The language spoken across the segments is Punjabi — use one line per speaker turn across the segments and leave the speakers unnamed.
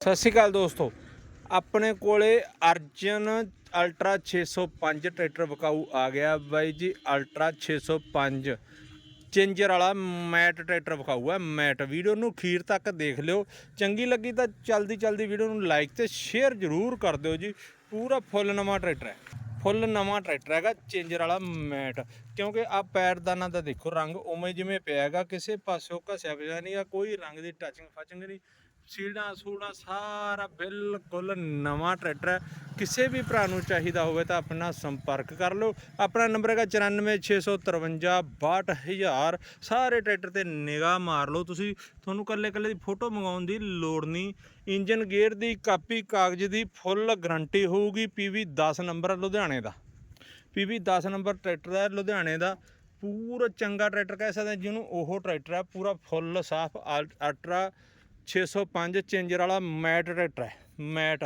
ਸਤਿ ਸ਼੍ਰੀ ਅਕਾਲ ਦੋਸਤੋ। ਆਪਣੇ ਕੋਲੇ ਅਰਜਨ ਅਲਟਰਾ 605 ਟਰੈਕਟਰ ਵਿਕਾਊ ਆ ਗਿਆ ਬਾਈ ਜੀ, ਅਲਟਰਾ 605 ਚੇਂਜਰ ਵਾਲਾ ਮੈਟ ਟਰੈਕਟਰ ਵਿਕਾਊ ਹੈ ਮੈਟ। ਵੀਡੀਓ ਨੂੰ ਖੀਰ ਤੱਕ ਦੇਖ ਲਿਓ। ਚੰਗੀ ਲੱਗੀ ਤਾਂ ਚਲਦੀ ਚਲਦੀ ਵੀਡੀਓ ਨੂੰ ਲਾਈਕ ਤੇ ਸ਼ੇਅਰ ਜ਼ਰੂਰ ਕਰ ਦਿਓ ਜੀ। ਪੂਰਾ ਫੁੱਲ ਨਵਾਂ ਟਰੈਕਟਰ ਹੈ। ਫੁੱਲ ਨਵਾਂ ਟਰੈਕਟਰ ਹੈਗਾ ਚੇਂਜਰ ਵਾਲਾ ਮੈਟ। ਕਿਉਂਕਿ ਆ ਪੈਰਦਾਨਾ ਦਾ ਦੇਖੋ ਰੰਗ ਉਵੇਂ ਜਿਵੇਂ ਪਿਆ ਹੈਗਾ, ਕਿਸੇ ਪਾਸਿਓਂ ਘਸਿਆ ਪਿਆ ਨਹੀਂ ਆ, ਕੋਈ ਰੰਗ ਦੀ ਟੱਚਿੰਗ ਫਚਿੰਗ ਨਹੀਂ। ਸੀੜਾਂ ਸੂੜਾਂ ਸਾਰਾ ਬਿਲਕੁਲ ਨਵਾਂ ਟਰੈਕਟਰ ਹੈ। ਕਿਸੇ ਵੀ ਭਰਾ ਨੂੰ ਚਾਹੀਦਾ ਹੋਵੇ ਤਾਂ ਆਪਣਾ ਸੰਪਰਕ ਕਰ ਲਓ। ਆਪਣਾ ਨੰਬਰ ਹੈਗਾ 946556 62000 ਸਾਰੇ ਟਰੈਕਟਰ ਤੇ ਨਿਗਾਹ ਮਾਰ ਲਓ। ਤੁਸੀਂ ਤੁਹਾਨੂੰ ਕੱਲੇ ਕੱਲੇ ਦੀ ਫੋਟੋ ਮੰਗਾਉਣ ਦੀ ਲੋੜ ਨਹੀਂ। ਇੰਜਨ ਗੇਅਰ ਦੀ ਕਾਪੀ, ਕਾਗਜ਼ ਦੀ ਫੁੱਲ ਗਾਰੰਟੀ ਹੋਊਗੀ ਪੀਵੀ 10 ਨੰਬਰ ਲੁਧਿਆਣੇ ਦਾ। ਪੀਵੀ 10 ਨੰਬਰ ਟਰੈਕਟਰ ਹੈ ਲੁਧਿਆਣੇ ਦਾ। ਪੂਰਾ ਚੰਗਾ ਟਰੈਕਟਰ ਕਹਿ ਸਕਦੇ ਜਿਹਨੂੰ ਉਹ ਟਰੈਕਟਰ ਹੈ। ਪੂਰਾ ਫੁੱਲ, ਸਾਫ਼ ਅਲਟਰਾ 605 ਚੇਂਜਰ ਵਾਲਾ ਮੈਟ ਟਰੈਕਟਰ ਹੈ ਮੈਟ।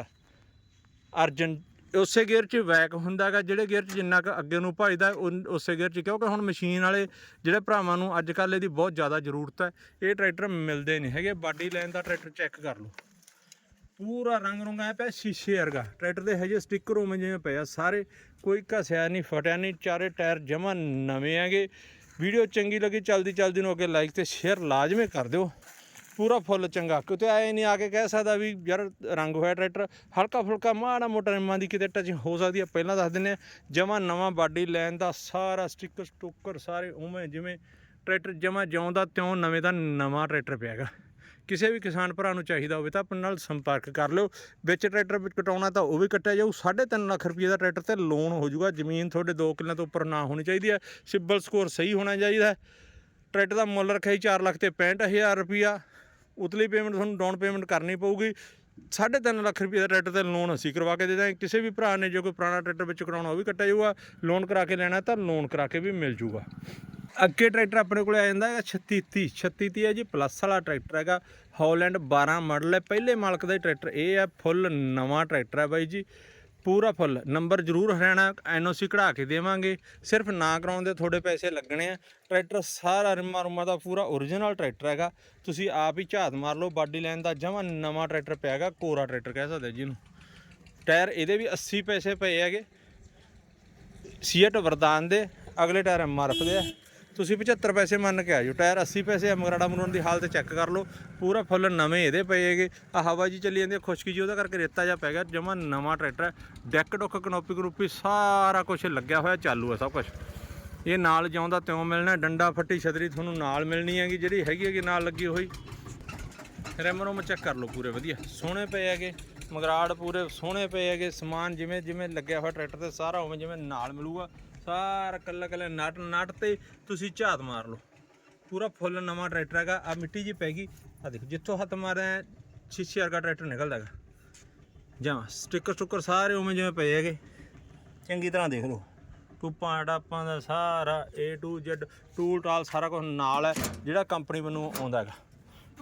ਅਰਜਨ ਉਸੇ ਗੇਅਰ 'ਚ ਵੈਕ ਹੁੰਦਾਗਾ ਜਿਹੜੇ ਗੇਅਰ 'ਚ ਜਿੰਨਾ ਕੁ ਅੱਗੇ ਨੂੰ ਭਜਦਾ ਉਸੇ ਗੇਅਰ 'ਚ ਕਿਉਂਕਿ ਹੁਣ ਮਸ਼ੀਨ ਵਾਲੇ ਜਿਹੜੇ ਭਰਾਵਾਂ ਨੂੰ ਅੱਜ ਕੱਲ੍ਹ ਇਹਦੀ ਬਹੁਤ ਜ਼ਿਆਦਾ ਜ਼ਰੂਰਤ ਹੈ। ਇਹ ਟਰੈਕਟਰ ਮਿਲਦੇ ਨਹੀਂ ਹੈਗੇ ਬਾਡੀ ਲਾਈਨ ਦਾ ਟਰੈਕਟਰ ਚੈੱਕ ਕਰ ਲਓ। ਪੂਰਾ ਰੰਗ ਰੁੰਗ ਪਿਆ ਸ਼ੀਸ਼ੇ ਵਰਗਾ। ਟਰੈਕਟਰ ਦੇ ਹਜੇ ਸਟicker ਉਵੇਂ ਜਿਵੇਂ ਪਿਆ ਸਾਰੇ ਕੋਈ ਘਸਿਆ ਨਹੀਂ ਫਟਿਆ ਨਹੀਂ ਚਾਰੇ ਟਾਇਰ ਜਮਾ ਨਵੇਂ ਹੈਗੇ। ਵੀਡੀਓ ਚੰਗੀ ਲੱਗੀ ਚਲਦੀ ਚਲਦੀ ਨੂੰ ਅੱਗੇ ਲਾਈਕ ਤੇ ਸ਼ੇਅਰ ਲਾਜ਼ਮੀ ਕਰ ਦਿਓ। ਪੂਰਾ ਫੁੱਲ ਚੰਗਾ, ਕਿਤੇ ਐ ਨਹੀਂ ਆ ਕੇ ਕਹਿ ਸਕਦਾ ਵੀ ਯਾਰ ਰੰਗ ਹੋਇਆ ਟਰੈਕਟਰ ਹਲਕਾ ਫੁਲਕਾ ਮਾੜਾ ਮੋਟਾ ਨਿੰਮਾਂ ਦੀ ਕਿਤੇ ਟੱਚ ਹੋ ਸਕਦੀ ਹੈ ਪਹਿਲਾਂ ਦੱਸ ਦਿੰਨੇ ਆ, ਜਮਾ ਨਵਾਂ ਬਾਡੀ ਲੈਣ ਦਾ ਸਾਰਾ ਸਟicker ਸਟੁੱਕਰ ਸਾਰੇ ਉਵੇਂ ਜਿਵੇਂ ਟਰੈਕਟਰ ਜਮਾ ਜਿਉਂਦਾ ਤਿਉਂ ਨਵੇਂ ਦਾ ਨਵਾਂ ਟਰੈਕਟਰ ਪਿਆ ਹੈਗਾ। ਕਿਸੇ ਵੀ ਕਿਸਾਨ ਭਰਾ ਨੂੰ ਚਾਹੀਦਾ ਹੋਵੇ ਤਾਂ ਆਪਣੇ ਨਾਲ ਸੰਪਰਕ ਕਰ ਲਿਓ। ਵਿੱਚ ਟਰੈਕਟਰ ਵਿੱਚ ਕਟਾਉਣਾ ਤਾਂ ਉਹ ਵੀ ਕੱਟਿਆ ਜਾਊ 3.5 ਲੱਖ ਰੁਪਏ ਦਾ ਟਰੈਕਟਰ ਤੇ ਲੋਨ ਹੋ ਜਾਊਗਾ, ਜ਼ਮੀਨ ਤੁਹਾਡੇ 2 ਕਿੱਲਿਆਂ ਤੋਂ ਉੱਪਰ ਨਾ ਹੋਣੀ ਚਾਹੀਦੀ ਹੈ। ਸਿਬਲ ਸਕੋਰ ਸਹੀ ਹੋਣਾ ਚਾਹੀਦਾ ਟਰੈਕਟਰ ਦਾ ਮੁੱਲ ਰੱਖਿਆ ਜੀ 4 ਲੱਖ ਤੇ 65000 ਰੁਪਿਆ ਉਤਲੀ ਪੇਮੈਂਟ ਤੁਹਾਨੂੰ ਡਾਊਨ ਪੇਮੈਂਟ ਕਰਨੀ ਪਊਗੀ। 3.5 ਲੱਖ ਰੁਪਏ ਦਾ ਟਰੈਕਟਰ ਤੇ ਲੋਨ ਅਸੀਂ ਕਰਵਾ ਕੇ ਦੇ ਦਾਂਗੇ। ਕਿਸੇ ਵੀ ਭਰਾ ਨੇ ਜੋ ਕੋਈ ਪੁਰਾਣਾ ਟਰੈਕਟਰ ਵਿੱਚ ਕਰਾਉਣਾ, ਉਹ ਵੀ ਕੱਟਿਆ ਜਾਊਗਾ। ਲੋਨ ਕਰਾ ਕੇ ਲੈਣਾ ਤਾਂ ਲੋਨ ਕਰਾ ਕੇ ਵੀ ਮਿਲ ਜਾਊਗਾ। ਅੱਗੇ ਟਰੈਕਟਰ ਆਪਣੇ ਕੋਲ ਆ ਜਾਂਦਾ ਹੈਗਾ 3630 3630 ਹੈ ਜੀ ਪਲੱਸ ਵਾਲਾ ਟਰੈਕਟਰ ਹੈਗਾ। ਹਾਲੈਂਡ 12 ਮਾਡਲ ਹੈ। ਪਹਿਲੇ ਮਾਲਕ ਦਾ ਹੀ ਟਰੈਕਟਰ ਇਹ ਹੈ। ਫੁੱਲ ਨਵਾਂ ਟਰੈਕਟਰ ਹੈ ਬਾਈ ਜੀ। ਪੂਰਾ ਫੁੱਲ। ਨੰਬਰ ਜ਼ਰੂਰ ਹਰਿਆਣਾ ਐਨਓਸੀ ਕਢਾ ਕੇ ਦੇਵਾਂਗੇ। ਸਿਰਫ ਨਾ ਕਰਾਉਣ ਦੇ ਤੁਹਾਡੇ ਪੈਸੇ ਲੱਗਣੇ ਆ। ਟਰੈਕਟਰ ਸਾਰਾ ਰਿਮਾ ਰੁਮਾ ਦਾ ਪੂਰਾ ਓਰੀਜਨਲ ਟਰੈਕਟਰ ਹੈਗਾ। ਤੁਸੀਂ ਆਪ ਹੀ ਝਾਤ ਮਾਰ ਲਓ, ਬਾਡੀ ਲਾਈਨ ਦਾ ਜਮਾ ਨਵਾਂ ਟਰੈਕਟਰ ਪਿਆ ਹੈਗਾ ਕੋਰਾ ਟਰੈਕਟਰ ਕਹਿ ਸਕਦੇ ਜਿਹਨੂੰ ਟਾਇਰ ਇਹਦੇ ਵੀ 80 ਪੈਸੇ ਪਏ ਹੈਗੇ। ਸੀਟ ਵਰਦਾਨ ਦੇ, ਅਗਲੇ ਟਾਇਰ ਐਮਆਰਐਫ ਦੇ ਆ। ਤੁਸੀਂ 75 ਪੈਸੇ ਮੰਨ ਕੇ ਆਜੋ ਟਾਇਰ 80 ਪੈਸੇ ਆ, ਮਗਰਾੜਾ ਮਰੂਨ ਦੀ ਹਾਲਤ ਚੈੱਕ ਕਰ ਲਓ, ਪੂਰਾ ਫੁੱਲ ਨਵੇਂ ਇਹਦੇ ਪਏ ਹੈਗੇ ਆ ਹਵਾ ਜੀ ਚੱਲੀ ਜਾਂਦੀ ਆ ਖੁਸ਼ਕੀ ਜੀ, ਉਹਦਾ ਕਰਕੇ ਰੇਤਾ ਜਾ ਪੈ ਗਿਆ, ਜਮਾ ਨਵਾਂ ਟਰੈਕਟਰ ਹੈ, ਡੈਕ ਡੁੱਕ, ਕਨੋਪੀ ਗਰੂਪੀ ਸਾਰਾ ਕੁਝ ਲੱਗਿਆ ਹੋਇਆ, ਚਾਲੂ ਹੈ ਸਭ ਕੁਝ ਇਹ ਨਾਲ ਜਿਉਂਦਾ ਤਿਉਂ ਮਿਲਣਾ ਡੰਡਾ ਫੱਟੀ ਛਤਰੀ ਤੁਹਾਨੂੰ ਨਾਲ ਮਿਲਣੀ ਹੈਗੀ, ਜਿਹੜੀ ਹੈਗੀ ਹੈਗੀ ਨਾਲ ਲੱਗੀ ਹੋਈ। ਰਿਮ ਰੁਮ ਚੈੱਕ ਕਰ ਲਓ ਪੂਰੇ ਵਧੀਆ, ਸੋਹਣੇ ਪਏ ਹੈਗੇ, ਮਗਰਾੜ ਪੂਰੇ ਸੋਹਣੇ ਪਏ ਹੈਗੇ, ਸਮਾਨ ਜਿਵੇਂ ਜਿਵੇਂ ਲੱਗਿਆ ਹੋਇਆ ਟਰੈਕਟਰ ਤੇ ਸਾਰਾ ਉਵੇਂ ਜਿਵੇਂ ਨਾਲ ਮਿਲੂਗਾ। ਸਾਰਾ ਕੱਲਾ ਕੱਲਾ ਨਟ ਨਟ ਤੇ ਤੁਸੀਂ ਝਾਤ ਮਾਰ ਲਓ। ਪੂਰਾ ਫੁੱਲ ਨਵਾਂ ਟਰੈਕਟਰ ਹੈਗਾ ਆ ਮਿੱਟੀ ਜੀ ਪੈ ਗਈ। ਆ ਦੇਖੋ, ਜਿੱਥੋਂ ਹੱਥ ਮਾਰਿਆ ਸ਼ੀਸ਼ੇ ਵਰਗਾ ਟਰੈਕਟਰ ਨਿਕਲਦਾ ਹੈਗਾ। ਜਾਂ ਸਟicker ਸਟੁੱਕਰ ਸਾਰੇ ਉਵੇਂ ਜਿਵੇਂ ਪਏ ਹੈਗੇ। ਚੰਗੀ ਤਰ੍ਹਾਂ ਦੇਖ ਲਓ। ਟੂਪਾਂ ਡਾਪਾਂ ਦਾ ਸਾਰਾ A to Z ਟੂਲ ਟਾਲ ਸਾਰਾ ਕੁਝ ਨਾਲ ਹੈ, ਜਿਹੜਾ ਕੰਪਨੀ ਮੈਨੂੰ ਆਉਂਦਾ ਹੈਗਾ।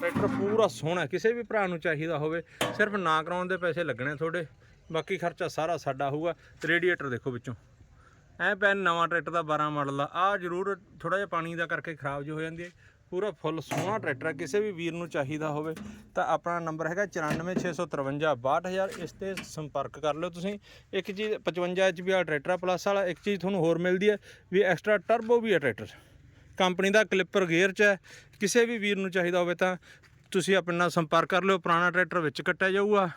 ਟਰੈਕਟਰ ਪੂਰਾ ਸੋਹਣਾ ਕਿਸੇ ਵੀ ਭਰਾ ਨੂੰ ਚਾਹੀਦਾ ਹੋਵੇ, ਸਿਰਫ ਨਾ ਕਰਾਉਣ ਦੇ ਪੈਸੇ ਲੱਗਣੇ ਤੁਹਾਡੇ। ਬਾਕੀ ਖਰਚਾ ਸਾਰਾ ਸਾਡਾ ਹੋਊਗਾ। ਰੇਡੀਏਟਰ ਦੇਖੋ ਵਿੱਚੋਂ। ਐ ਪੈਨ ਨਵਾਂ ਟਰੈਕਟਰ ਦਾ 12 ਮਾਡਲ ਦਾ। ਆ ਜ਼ਰੂਰ ਥੋੜਾ ਜਿਹਾ ਪਾਣੀ ਦਾ ਕਰਕੇ ਖਰਾਬ ਜੋ ਹੋ ਜਾਂਦੀ ਹੈ ਪੂਰਾ ਫੁੱਲ ਸੋਹਣਾ ਟਰੈਕਟਰ ਹੈ ਕਿਸੇ ਵੀ ਵੀਰ ਨੂੰ ਚਾਹੀਦਾ ਹੋਵੇ ਤਾਂ ਆਪਣਾ ਨੰਬਰ ਹੈਗਾ 9465562000 ਇਸ ਤੇ ਸੰਪਰਕ ਕਰ ਲਿਓ ਤੁਸੀਂ। ਇੱਕ ਚੀਜ਼ 55 ਐਚਪੀ ਵਾਲਾ ਟਰੈਕਟਰ ਪਲੱਸ ਵਾਲਾ। ਇੱਕ ਚੀਜ਼ ਤੁਹਾਨੂੰ ਹੋਰ ਮਿਲਦੀ ਹੈ ਵੀ ਐਕਸਟਰਾ ਟਰਬੋ ਵੀ ਹੈ ਟਰੈਕਟਰ ਕੰਪਨੀ ਦਾ ਕਲਿੱਪਰ ਗੇਅਰ 'ਚ ਹੈ ਕਿਸੇ ਵੀ ਵੀਰ ਨੂੰ ਚਾਹੀਦਾ ਹੋਵੇ ਤਾਂ ਤੁਸੀਂ ਆਪਣੇ ਨਾਲ ਸੰਪਰਕ ਕਰ ਲਿਓ। ਪੁਰਾਣਾ ਟਰੈਕਟਰ ਵਿੱਚ ਕੱਟਿਆ ਜਾਊਗਾ।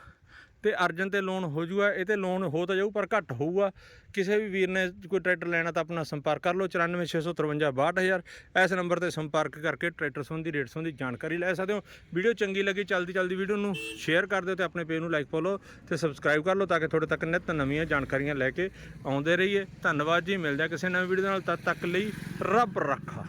ਤੇ ਅਰਜਨ ਤੇ ਲੋਨ ਹੋ ਜੂਗਾ, ਇਹ ਤੇ ਲੋਨ ਹੋ ਤਾਂ ਜਾਊ, ਪਰ ਘੱਟ ਹੋਊਗਾ। ਕਿਸੇ ਵੀ ਵੀਰ ਨੇ ਕੋਈ ਟਰੈਕਟਰ ਲੈਣਾ ਤਾਂ ਆਪਣਾ ਸੰਪਰਕ ਕਰ ਲਓ 9465562000 ਇਸ ਨੰਬਰ ਤੇ ਸੰਪਰਕ ਕਰਕੇ ਟਰੈਕਟਰ ਸੰਬੰਧੀ ਰੇਟ ਸੰਬੰਧੀ ਜਾਣਕਾਰੀ ਲੈ ਸਕਦੇ ਹੋ। ਵੀਡੀਓ ਚੰਗੀ ਲੱਗੀ, ਚਲਦੀ ਚਲਦੀ ਵੀਡੀਓ ਨੂੰ ਸ਼ੇਅਰ ਕਰ ਦਿਓ ਤੇ ਆਪਣੇ ਪੇਜ ਨੂੰ ਲਾਈਕ ਫੋਲੋ ਤੇ ਸਬਸਕ੍ਰਾਈਬ ਕਰ ਲਓ ਤਾਂ ਕਿ ਤੁਹਾਡੇ ਤੱਕ ਨਿਤ ਨਵੀਆਂ ਜਾਣਕਾਰੀਆਂ ਲੈ ਕੇ ਆਉਂਦੇ ਰਹੀਏ। ਧੰਨਵਾਦ ਜੀ, ਮਿਲਦੇ ਹਾਂ ਕਿਸੇ ਨਵੀਂ ਵੀਡੀਓ ਨਾਲ, ਤਦ ਤੱਕ ਲਈ ਰੱਬ ਰੱਖਾ।